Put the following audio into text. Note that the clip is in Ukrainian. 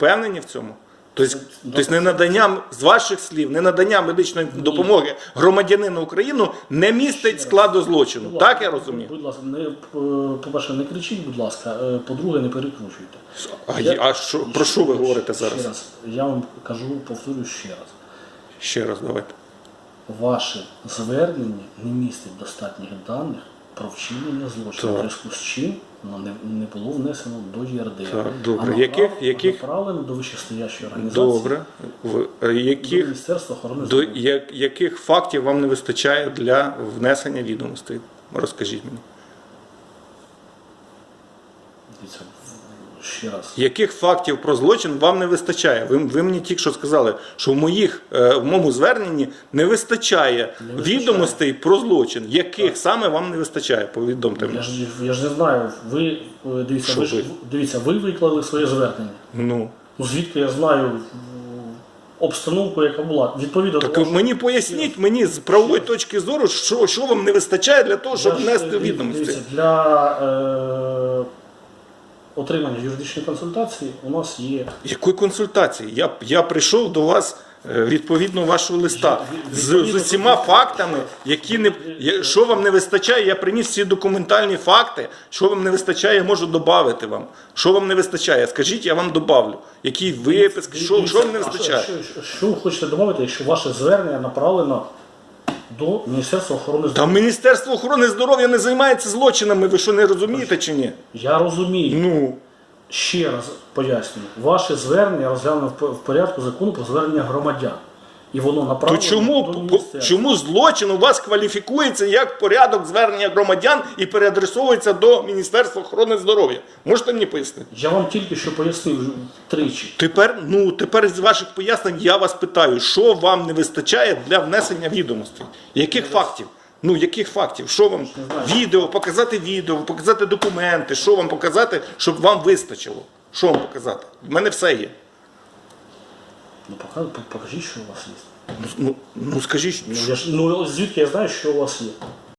Впевнені в цьому? Тобто, ну, тобто не надання з ваших слів, не надання медичної допомоги громадянину України не містить складу злочину. Будь Так я розумію? Будь ласка, не е, по-перше, не кричіть, будь ласка. е, По-друге, не перекручуйте. А, Я- я- а що, про що ви говорите Ще зараз? раз, я вам кажу, повторюю ще раз. Ще раз давайте. Ваше звернення не містить достатніх даних про вчинення злочину, в зв'язку з чим воно не, не було внесено до ЄРДР. Так, добре. а направ- Яких- яких- направлено до вищестоящої організації Добре. В, е, до яких, Міністерства охорони до здоров'я. я- яких фактів вам не вистачає для внесення відомостей? Розкажіть мені. Дивіться, ще раз. Яких фактів про злочин вам не вистачає? Ви, ви мені тільки що сказали, що в, моїх, е, в моєму зверненні не вистачає вистачає. відомостей про злочин. Яких саме вам не вистачає? Повідомте Я мені. ж, я ж не знаю, ви е, дивіться, Що ви, ж- ви? дивіться, ви виклали своє звернення. Ну. Ну звідки я знаю м, обстановку, яка була. Відповідно до Так вашого- мені поясніть мені з правової точки зору, що, що вам не вистачає для того, щоб Я ж, внести е, відомості. дивіться, Для отримання юридичної консультації у нас є Якої консультації? Я, я прийшов до вас е, відповідно вашого листа з, з усіма фактами, які не що вам не вистачає. Я приніс всі документальні факти. Що вам не вистачає, я можу додати вам. Що вам не вистачає? Скажіть, я вам добавлю. Які виписки, що, що вам не А вистачає? Що, що, що ви хочете додати, якщо ваше звернення направлено до Міністерства охорони Та? Міністерство охорони здоров'я не займається злочинами. Ви що не розумієте чи ні? Я розумію. Ну Ще раз пояснюю, ваше звернення розглянуто в порядку закону про звернення громадян. І воно то чому до міністерства. чому злочин у вас кваліфікується як порядок звернення громадян і переадресовується до Міністерства охорони здоров'я? Можете мені пояснити? Я вам тільки що пояснив вже тричі. Тепер, ну тепер з ваших пояснень я вас питаю, що вам не вистачає для внесення відомостей? Яких фактів? Ну яких фактів? Що вам відео, показати відео, показати документи, що вам показати, щоб вам вистачило? Що вам показати? У мене все є. Ну, покажи, покажіть, що у вас є. Ну, ну скажіть, Ну, я ж, ну звідки я знаю, що у вас є?